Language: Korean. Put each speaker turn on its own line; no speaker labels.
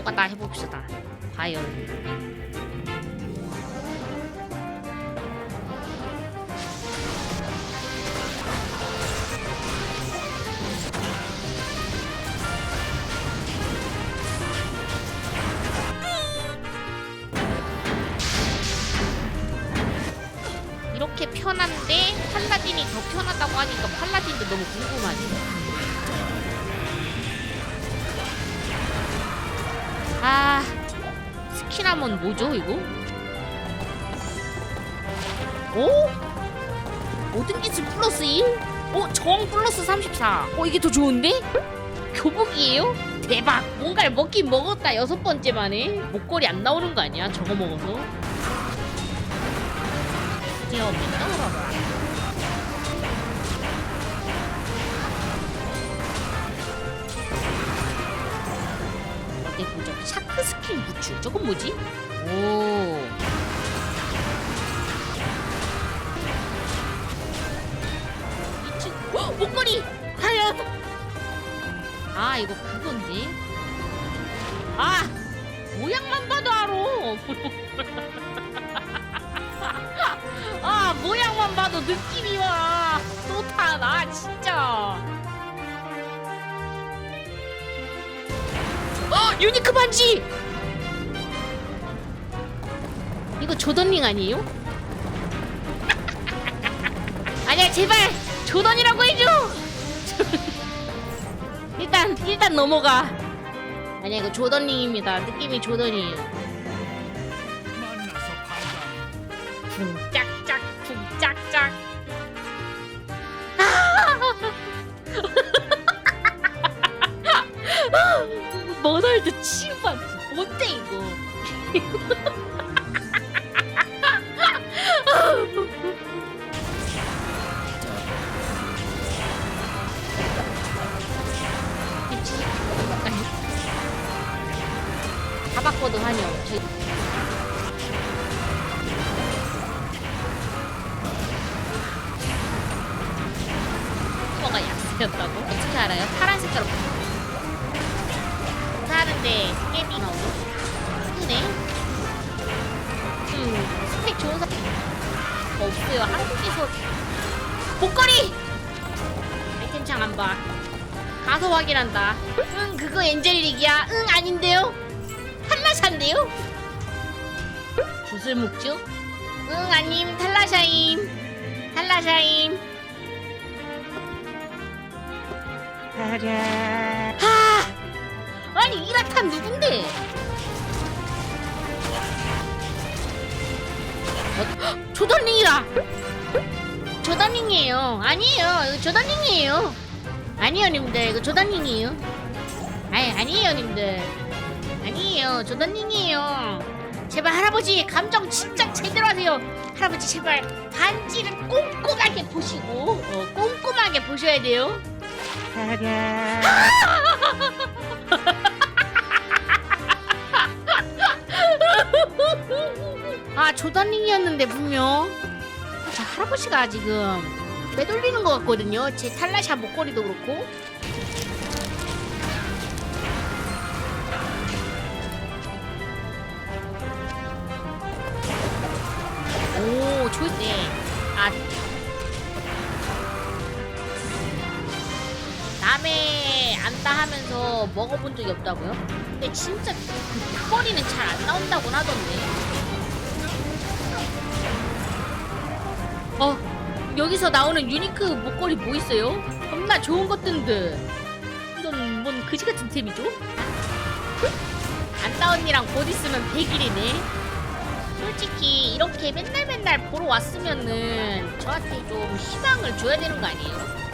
노가다 해봅시다. 과연. 이렇게 편한데 팔라딘이 더 편하다고 하니까 팔라딘도 너무 궁금하네. 아 스키나몬 뭐죠 이거? 오? 모든 기술 플러스 1? 어? 정 플러스 34. 어 이게 더 좋은데? 교복이에요? 대박! 뭔가를 먹긴 먹었다 여섯 번째 만에 목걸이 안 나오는 거 아니야? 저거 먹어서 뛰어옵니다 보자 샤크 스킨 부츠 저건 뭐지? 오. 이층 어, 목걸이! 과연 아 이거 그건데? 아! 모양만 봐도 알아. 아 모양만 봐도 느낌이 와. 좋다 나 진짜 유니크 반지! 이거 조던링 아니에요? 아니야 제발! 조던이라고 해줘! 일단 일단 넘어가. 아니야 이거 조던링입니다. 느낌이 조던이에요.
만나서 반가워.
쿵짝짝 쿵짝짝 머널드 치우반 뭔데 이거? 다 바꿔도 없지 뭐가 약세였다고? 어떻게 알아요? 파란 색깔로 사는데 게임이 나오고? 그네 음 스펙 좋은 사 없어요. 한국에서 목걸이! 아이템창 안 봐. 가서 확인한다. 응 그거 엔젤릭이야. 응 아닌데요? 탈라샤인데요? 붓을 묶죠 응 아님 탈라샤임. 탈라샤임. 하! 이라탄 누군데? 어, 조던링이다. 조던링이에요. 아니에요. 이거 조던링이에요. 아니에요, 님들. 이거 조던링이에요. 아니 아니에요, 님들. 아니에요. 조던링이에요. 제발 할아버지 감정 진짜 제대로 하세요. 할아버지 제발 반지를 꼼꼼하게 보시고 어, 꼼꼼하게 보셔야 돼요. 아 조던링이었는데 분명. 자 할아버지가 지금 빼돌리는 것 같거든요. 제 탈라샤 목걸이도 그렇고. 오 좋네. 아. 남의 안다 하면서 먹어본 적이 없다고요? 근데 진짜 그 턱걸이는 잘 안 나온다고 하던데 어 여기서 나오는 유니크 목걸이 뭐 있어요? 겁나 좋은 것들인데 이건 뭔 그지 같은 템이죠? 안다 언니랑 곧 있으면 100일이네 솔직히 이렇게 맨날 맨날 보러 왔으면은 저한테 좀 희망을 줘야 되는 거 아니에요?